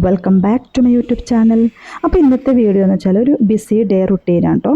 Welcome back to my YouTube channel അപ്പോൾ ഇന്നത്തെ video എന്ന് വെച്ചാൽ ഒരു ബിസി ഡേ റുട്ടീനാണ് കേട്ടോ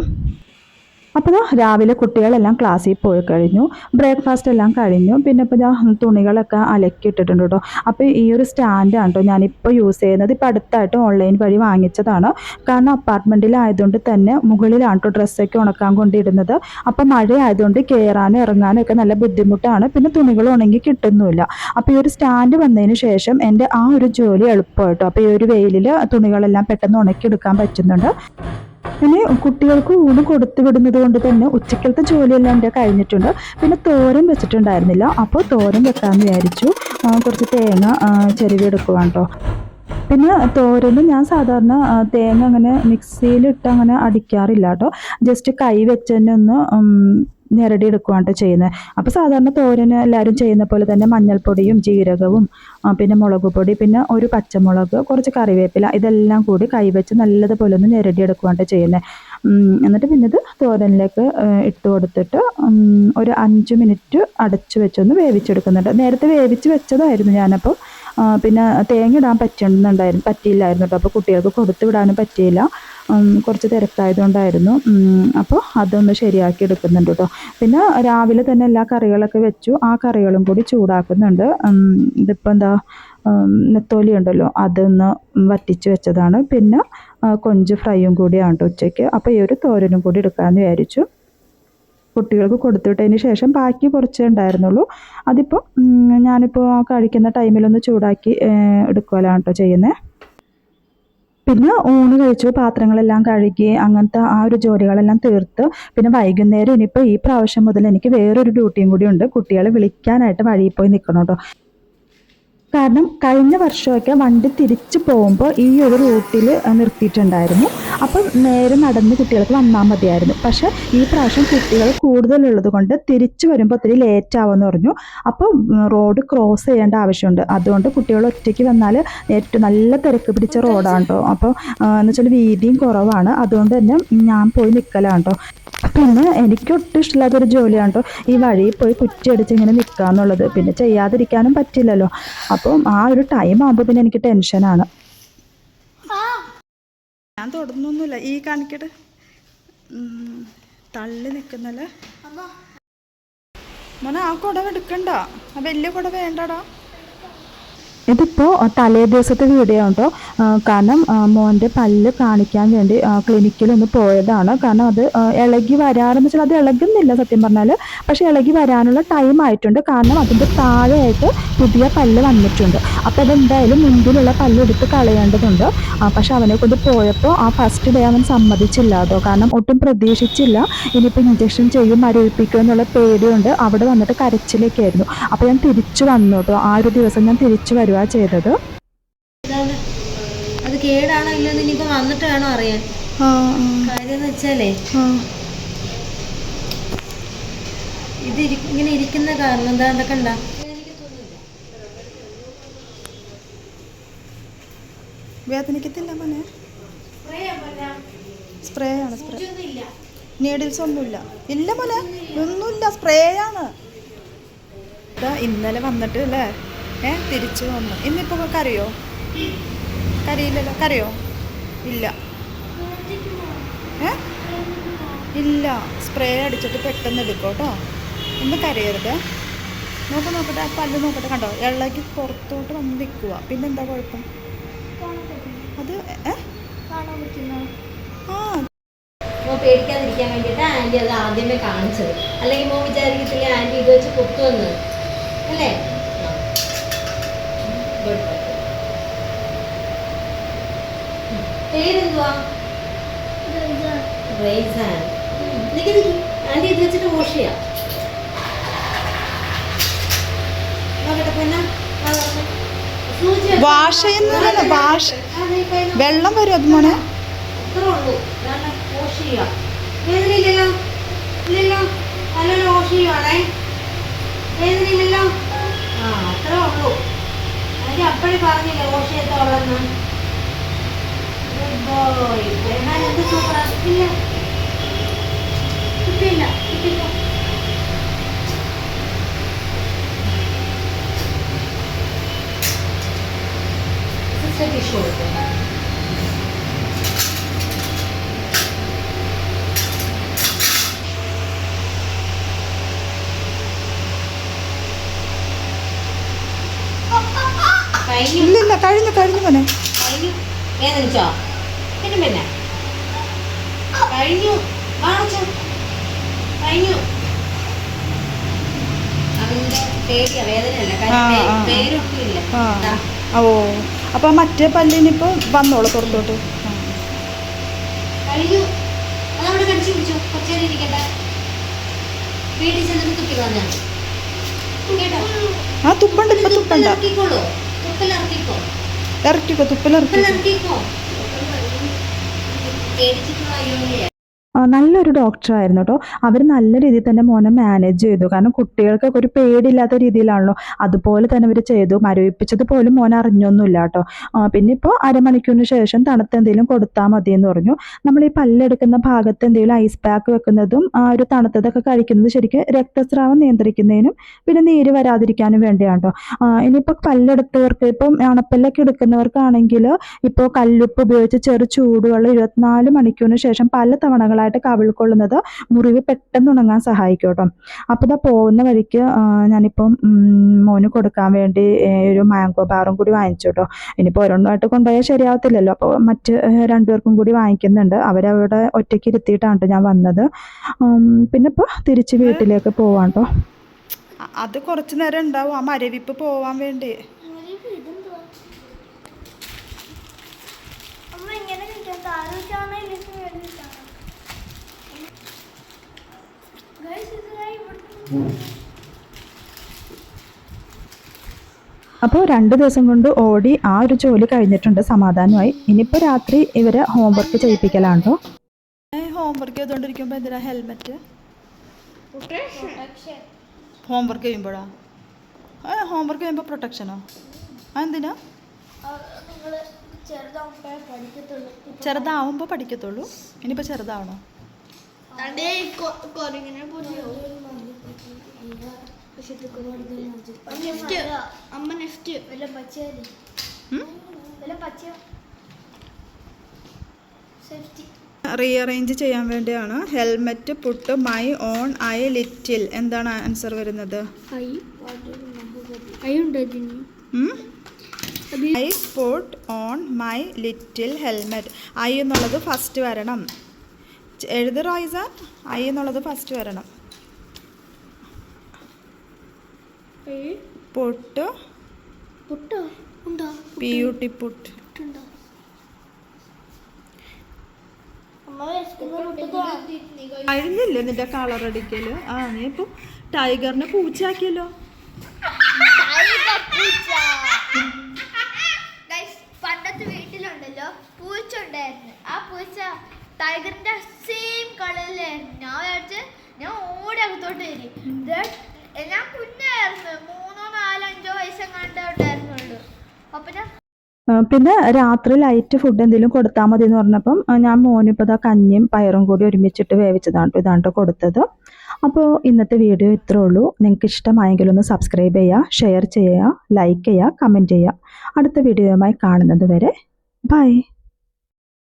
അപ്പോൾ രാവിലെ കുട്ടികളെല്ലാം ക്ലാസ്സിൽ പോയി കഴിഞ്ഞു. ബ്രേക്ക്ഫാസ്റ്റ് എല്ലാം കഴിഞ്ഞു. പിന്നെ ഇപ്പോൾ ഞാൻ തുണികളൊക്കെ അലക്കി ഇട്ടിട്ടുണ്ട് കേട്ടോ അപ്പോൾ ഈ ഒരു സ്റ്റാൻഡാണ് കേട്ടോ ഞാനിപ്പോൾ യൂസ് ചെയ്യുന്നത്. ഇപ്പോൾ അടുത്തായിട്ട് ഓൺലൈൻ വഴി വാങ്ങിച്ചതാണ്. കാരണം അപ്പാർട്ട്മെന്റിലായതുകൊണ്ട് തന്നെ മുകളിലാണ് കേട്ടോ ഡ്രസ്സൊക്കെ ഉണക്കാൻ കൊണ്ടിടുന്നത് അപ്പോൾ മഴ ആയതുകൊണ്ട് കയറാനും ഇറങ്ങാനും ഒക്കെ നല്ല ബുദ്ധിമുട്ടാണ്. പിന്നെ തുണികൾ ഉണങ്ങി കിട്ടുന്നുമില്ല. അപ്പോൾ ഈ ഒരു സ്റ്റാൻഡ് വന്നതിന് ശേഷം എന്റെ ആ ഒരു ജോലി എളുപ്പമായിട്ടോ അപ്പോൾ ഈ ഒരു വെയിലിൽ തുണികളെല്ലാം പെട്ടെന്ന് ഉണക്കിയെടുക്കാൻ പറ്റുന്നുണ്ട്. പിന്നെ കുട്ടികൾക്ക് ഊണ് കൊടുത്തു വിടുന്നത് കൊണ്ട് തന്നെ ഉച്ചക്കലത്തെ ജോലിയെല്ലാം എന്റെ കഴിഞ്ഞിട്ടുണ്ട്. പിന്നെ തോരൻ വെച്ചിട്ടുണ്ടായിരുന്നില്ല. അപ്പോൾ തോരൻ വെക്കാമെന്ന് വിചാരിച്ചു. കുറച്ച് തേങ്ങ ആ, ചെരുവി എടുക്കുവാണ് കേട്ടോ പിന്നെ തോരന് ഞാൻ സാധാരണ തേങ്ങ അങ്ങനെ മിക്സിയിലിട്ട് അങ്ങനെ അടിക്കാറില്ല കേട്ടോ ജസ്റ്റ് കൈ വെച്ച് തന്നെ ഒന്ന് എടുക്കുവാണ് ചെയ്യുന്നത്. അപ്പോൾ സാധാരണ തോരന് എല്ലാവരും ചെയ്യുന്ന പോലെ തന്നെ മഞ്ഞൾപ്പൊടിയും ജീരകവും പിന്നെ മുളക് പൊടി പിന്നെ ഒരു പച്ചമുളക് കുറച്ച് കറിവേപ്പില ഇതെല്ലാം കൂടി കൈവച്ച് നല്ലതുപോലെ ഒന്ന് ഞെരടി എടുക്കുകയാണ് കേട്ടോ ചെയ്യുന്നത് എന്നിട്ട് പിന്നെ ഇത് തോരനിലേക്ക് ഇട്ട് കൊടുത്തിട്ട് ഒരു അഞ്ച് മിനിറ്റ് അടച്ചു വെച്ചൊന്ന് വേവിച്ചെടുക്കുന്നുണ്ട്. നേരത്തെ വേവിച്ച് വെച്ചതായിരുന്നു ഞാനപ്പോൾ പിന്നെ തേങ്ങ ഇടാൻ പറ്റുന്നുണ്ടായിരുന്നു പറ്റിയില്ലായിരുന്നു കേട്ടോ. അപ്പോൾ കുട്ടികൾക്ക് കൊടുത്തു വിടാനും പറ്റിയില്ല. കുറച്ച് തിരക്കായതുകൊണ്ടായിരുന്നു. അപ്പോൾ അതൊന്ന് ശരിയാക്കി എടുക്കുന്നുണ്ട് കേട്ടോ പിന്നെ രാവിലെ തന്നെ എല്ലാ കറികളൊക്കെ വെച്ചു. ആ കറികളും കൂടി ചൂടാക്കുന്നുണ്ട്. ഇതിപ്പോൾ എന്താ നെത്തോലി ഉണ്ടല്ലോ അതൊന്ന് വറ്റിച്ച് വെച്ചതാണ്. പിന്നെ കൊഞ്ച് ഫ്രൈയും കൂടിയാണ് ഉച്ചയ്ക്ക്. അപ്പോൾ ഈ ഒരു തോരനും കൂടി എടുക്കാമെന്ന് വിചാരിച്ചു. കുട്ടികൾക്ക് കൊടുത്തുവിട്ടതിന് ശേഷം ബാക്കി കുറച്ചേ ഉണ്ടായിരുന്നുള്ളൂ. അതിപ്പോൾ ഞാനിപ്പോൾ കഴിക്കുന്ന ടൈമിലൊന്ന് ചൂടാക്കി എടുക്കുകയാണ് കേട്ടോ ചെയ്യുന്നത് പിന്നെ ഊണ് കഴിച്ചു പാത്രങ്ങളെല്ലാം കഴുകി അങ്ങനത്തെ ആ ഒരു ജോലികളെല്ലാം തീർത്ത് പിന്നെ വൈകുന്നേരം ഇനിയിപ്പോൾ ഈ പ്രാവശ്യം മുതൽ എനിക്ക് വേറൊരു ഡ്യൂട്ടിയും കൂടി ഉണ്ട്. കുട്ടികളെ വിളിക്കാനായിട്ട് വഴിയിൽ പോയി നിൽക്കണം കേട്ടോ കാരണം കഴിഞ്ഞ വർഷമൊക്കെ വണ്ടി തിരിച്ചു പോകുമ്പോൾ ഈ ഒരു റൂട്ടിൽ നിർത്തിയിട്ടുണ്ടായിരുന്നു. അപ്പം നേരെ നടന്ന് കുട്ടികൾക്ക് വന്നാൽ മതിയായിരുന്നു. പക്ഷേ ഈ പ്രാവശ്യം കുട്ടികൾ കൂടുതലുള്ളത് കൊണ്ട് തിരിച്ചു വരുമ്പോൾ ഒത്തിരി ലേറ്റ് ആവുമെന്ന് പറഞ്ഞു. അപ്പോൾ റോഡ് ക്രോസ് ചെയ്യേണ്ട ആവശ്യമുണ്ട്. അതുകൊണ്ട് കുട്ടികൾ ഒറ്റയ്ക്ക് വന്നാൽ ഏറ്റവും നല്ല തിരക്ക് പിടിച്ച റോഡാണ് കേട്ടോ അപ്പോൾ എന്ന് വെച്ചാൽ വീതിയും കുറവാണ്. അതുകൊണ്ട് തന്നെ ഞാൻ പോയി നിൽക്കലാണ് കേട്ടോ പിന്നെ എനിക്ക് ഒട്ടും ഇഷ്ടമില്ലാത്തൊരു ജോലിയാണ് കേട്ടോ ഈ വഴിയിൽ പോയി കുറ്റിയടിച്ച് ഇങ്ങനെ നിൽക്കുക എന്നുള്ളത് പിന്നെ ചെയ്യാതിരിക്കാനും പറ്റില്ലല്ലോ. അപ്പം ആ ഒരു ടൈം ആകുമ്പോൾ പിന്നെ എനിക്ക് ടെൻഷനാണ് ഞാൻ തൊടുന്നൊന്നുമില്ല ഈ കാണിക്കട്ടെ? തള്ളി നിൽക്കുന്നല്ലേ മോനെ ആ കുടവ് എടുക്കണ്ട. ആ വലിയ കുടവ് വേണ്ടടാ. ഇതിപ്പോൾ തലേ ദിവസത്തെ വീഡിയോ ഉണ്ടോ കാരണം മോന്റെ പല്ല് കാണിക്കാൻ വേണ്ടി ക്ലിനിക്കിൽ ഒന്ന് പോയതാണ്. കാരണം അത് ഇളകി വരാറെന്ന് വെച്ചാൽ അത് ഇളകുന്നില്ല സത്യം പറഞ്ഞാൽ പക്ഷേ ഇളകി വരാനുള്ള ടൈം ആയിട്ടുണ്ട്. കാരണം അതിന്റെ താഴെയായിട്ട് പുതിയ പല്ല് വന്നിട്ടുണ്ട്. അപ്പോൾ അതെന്തായാലും മുമ്പിലുള്ള പല്ല് എടുത്ത് കളയേണ്ടതുണ്ട്. പക്ഷെ അവനെ കൊണ്ട് പോയപ്പോൾ ആ ഫസ്റ്റ് ഡേ അവൻ സമ്മതിച്ചില്ല കേട്ടോ. കാരണം ഒട്ടും പ്രതീക്ഷിച്ചില്ല. ഇനിയിപ്പോൾ ഇഞ്ചക്ഷൻ ചെയ്യും മരവിപ്പിക്കും എന്നുള്ള പേടിയുണ്ട്. അവിടെ വന്നിട്ട് കരച്ചിലൊക്കെ ആയിരുന്നു അപ്പോൾ ഞാൻ തിരിച്ചു വന്നു കേട്ടോ. ആ ഒരു ദിവസം ഞാൻ തിരിച്ചു വരുവാ ചെയ്തത്. ഇതാണ്. അത് കേടാണോ ഇല്ലെന്ന് ഇനിയിപ്പോ വന്നിട്ട് വേണം അറിയാൻ. കാര്യം വെച്ചാലേ. ഇത് ഇങ്ങനെ ഇരിക്കുന്ന കാരണം എന്താ വേദനിക്കത്തില്ല മോനെ? സ്പ്രേ ആണ് സ്പ്രേ. നീഡിൽസ് ഒന്നുമില്ല ഇല്ല മോനെ ഒന്നുമില്ല സ്പ്രേ ആണ് ഇന്നലെ വന്നിട്ട് അല്ലേ? ഏ? തിരിച്ചു വന്നു. ഇന്നിപ്പോൾ കറിയോ? കറിയില്ലല്ലോ. കറിയോ? ഇല്ല. ഏ? ഇല്ല. സ്പ്രേ അടിച്ചിട്ട് പെട്ടെന്ന് എടുക്കും കേട്ടോ. ഇന്ന് കരയരുത്. നോക്ക് നോക്കട്ടെ. ആ പല്ല് നോക്കട്ടെ. കണ്ടോ? ഇളകി പുറത്തോട്ട് വന്ന് നിൽക്കുക. പിന്നെ എന്താ കുഴപ്പം? അത് ആ. പേടിക്കാതിരിക്കാൻ വേണ്ടിയിട്ട് ആന്റി അത് ആദ്യമേ കാണിച്ചത്. അല്ലെങ്കിൽ മോ വിചാരിക്കത്തില്ലേ ആന്റി ഇത് വെച്ച് കുത്തുവന്ന് അല്ലേ. പേരെന്തുവാ? റൈസാൻ നിക്ക് നിക്ക് ആന്റി ഇത് വെച്ചിട്ട് വാഷ് ചെയ്യാം. വാഷ് ചെയ്യുന്നതല്ല വാഷ്. വെള്ളം വരും അത് മോനെ. അത്രേ ഉള്ളൂ. വാഷ് വേദനയില്ലല്ലോ? ഇല്ലല്ലോ? നല്ലോണം വാഷ് ചെയ്യുവാണേ. വേദനയില്ലല്ലോ? ആ അത്രേ ഉള്ളൂ. എനിക്ക് അപ്പഴേ പറഞ്ഞില്ല ഓഷയത്തോളെന്ന് എന്ത് സൂപ്പറാ ഇല്ല. ഇപ്പില്ല കഴിഞ്ഞു. ഇല്ല ഇല്ല കഴിഞ്ഞു കഴിഞ്ഞു. മോനെ വേദനിച്ചോ പിന്നെ പിന്നെ. കഴിഞ്ഞു. കഴിഞ്ഞു. ഓ. അപ്പോൾ മറ്റേ പല്ലിനിപ്പോ വന്നോളൂ പുറത്തോട്ട്. ആ. കഴിഞ്ഞു. അതവിടെ കടിച്ചു പിടിച്ചു. കുറച്ചേരം ഇരിക്കട്ടെ. വീട്ടിൽ ചെന്നിട്ട് തുപ്പി കളഞ്ഞാൽ ആ തുപ്പണ്ട ഇപ്പം തുപ്പണ്ട. ഇറക്കിക്കോ തുപ്പലിറക്കി തുപ്പിലിറക്കിക്കോ നല്ലൊരു ഡോക്ടറായിരുന്നു കേട്ടോ അവർ നല്ല രീതിയിൽ തന്നെ മോനെ മാനേജ് ചെയ്തു. കാരണം കുട്ടികൾക്കൊക്കെ ഒരു പേടിയില്ലാത്ത രീതിയിലാണല്ലോ. അതുപോലെ തന്നെ അവർ ചെയ്തു. മരവിപ്പിച്ചത് പോലും മോൻ അറിഞ്ഞൊന്നുമില്ല കേട്ടോ പിന്നെ ഇപ്പോൾ അരമണിക്കൂറിന് ശേഷം തണുത്ത എന്തെങ്കിലും കൊടുത്താൽ മതി എന്ന് പറഞ്ഞു. നമ്മൾ ഈ പല്ലെടുക്കുന്ന ഭാഗത്ത് എന്തെങ്കിലും ഐസ് പാക്ക് വെക്കുന്നതും ആ ഒരു തണുത്തതൊക്കെ കഴിക്കുന്നത് ശരിക്കും രക്തസ്രാവം നിയന്ത്രിക്കുന്നതിനും പിന്നെ നീര് വരാതിരിക്കാനും വേണ്ടിയാണ് കേട്ടോ ഇനിയിപ്പോൾ പല്ലെടുത്തവർക്ക് ഇപ്പം അണപ്പല്ലൊക്കെ എടുക്കുന്നവർക്കാണെങ്കിൽ ഇപ്പോൾ കല്ലുപ്പ് ഉപയോഗിച്ച് ചെറു ചൂടുവെള്ളം ഇരുപത്തിനാല് മണിക്കൂറിന് ശേഷം പല തവണകളായിട്ട് കവിൾക്കൊള്ളുന്നത് മുറിവ് പെട്ടെന്ന് ഉണങ്ങാൻ സഹായിക്കും കേട്ടോ. അപ്പോൾ ഇതാ പോകുന്ന വഴിക്ക് ഞാനിപ്പം മോന് കൊടുക്കാൻ വേണ്ടി ഒരു മാംഗോ ബാറും കൂടി വാങ്ങിച്ചു കേട്ടോ. ഇനിയിപ്പോൾ ഒരെണ്ണമായിട്ട് കൊണ്ടുപോയാൽ ശരിയാവത്തില്ലല്ലോ. അപ്പോൾ മറ്റ് രണ്ടുപേർക്കും കൂടി വാങ്ങിക്കുന്നുണ്ട്. അവരവിടെ ഒറ്റയ്ക്ക് ഇരുത്തിയിട്ടാണ് ട്ടോ ഞാൻ വന്നത്. പിന്നെ ഇപ്പോൾ തിരിച്ച് വീട്ടിലേക്ക് പോവാം കേട്ടോ. അത് കുറച്ച് നേരം ഉണ്ടാവും. ആ മരവിപ്പ് പോവാൻ വേണ്ടി. അപ്പോൾ രണ്ട് ദിവസം കൊണ്ട് ഓടി ആ ഒരു ജോലി കഴിഞ്ഞിട്ടുണ്ട് സമാധാനമായി. ഇനിയിപ്പോൾ രാത്രി ഇവരെ ഹോംവർക്ക് ചെയ്യിപ്പിക്കലാണ്ടോ കേട്ടോ ഹോംവർക്ക് ചെയ്തുകൊണ്ടിരിക്കുമ്പോൾ എന്തിനാ ഹെൽമെറ്റ് ഹോംവർക്ക് ചെയ്യുമ്പോഴാ? ഹോംവർക്ക് ചെയ്യുമ്പോൾ പ്രൊട്ടക്ഷനോ അതെന്തിനാ? പഠിക്കത്തുള്ളൂ. ചെറുതാവുമ്പോൾ പഠിക്കത്തുള്ളൂ. ഇനിയിപ്പോൾ ചെറുതാവണോ? നെക്സ്റ്റ് അമ്മ നെക്സ്റ്റ് വല്ല പച്ചയല്ലേ ഉം? വല്ല പച്ച സേഫ്റ്റി റീഅറേഞ്ച് ചെയ്യാൻ വേണ്ടിയാണ്. Helmet put my on I little. എന്താണ് ആൻസർ വരുന്നത്? I. Put on my little helmet. I എന്നുള്ളത് ഫസ്റ്റ് വരണം. എഴുതി എഴുത് റോയ്സ. ഐ എന്നുള്ളത് ഫസ്റ്റ് വരണം. പുട്ട്? പുട്ടോ? ഉണ്ടോ? പി യു ടി പുട്ട് പുട്ടുണ്ടോ കഴിഞ്ഞില്ലേ നിന്റെ കളർ അടിക്കൽ? ആ നീ ഇപ്പം ടൈഗറിനെ പൂച്ചയാക്കിയല്ലോ. പണ്ടത്തെ വീട്ടിലുണ്ടല്ലോ പൂച്ച ഉണ്ടായിരുന്നു ആ പൂച്ച ടൈഗറിന്റെ സെയിം കളറിലായിരുന്നു ഞാൻ വിചാരിച്ച് ഞാൻ ഓടി അകത്തോട്ട് വരും പിന്നെ രാത്രി ലൈറ്റ് ഫുഡ് എന്തെങ്കിലും കൊടുത്താൽ മതി എന്ന് പറഞ്ഞപ്പം ഞാൻ മോനിപ്പോൾ ഇതാ കഞ്ഞിയും പയറും കൂടി ഒരുമിച്ചിട്ട് വേവിച്ചതാണ് ഇതാണ് കൊടുത്തത്. അപ്പോൾ ഇന്നത്തെ വീഡിയോ ഇത്രേ ഉള്ളൂ. നിങ്ങൾക്ക് ഇഷ്ടമായെങ്കിൽ ഒന്ന് സബ്സ്ക്രൈബ് ചെയ്യുക ഷെയർ ചെയ്യുക ലൈക്ക് ചെയ്യുക കമന്റ് ചെയ്യുക അടുത്ത വീഡിയോയുമായി കാണുന്നത് വരെ ബൈ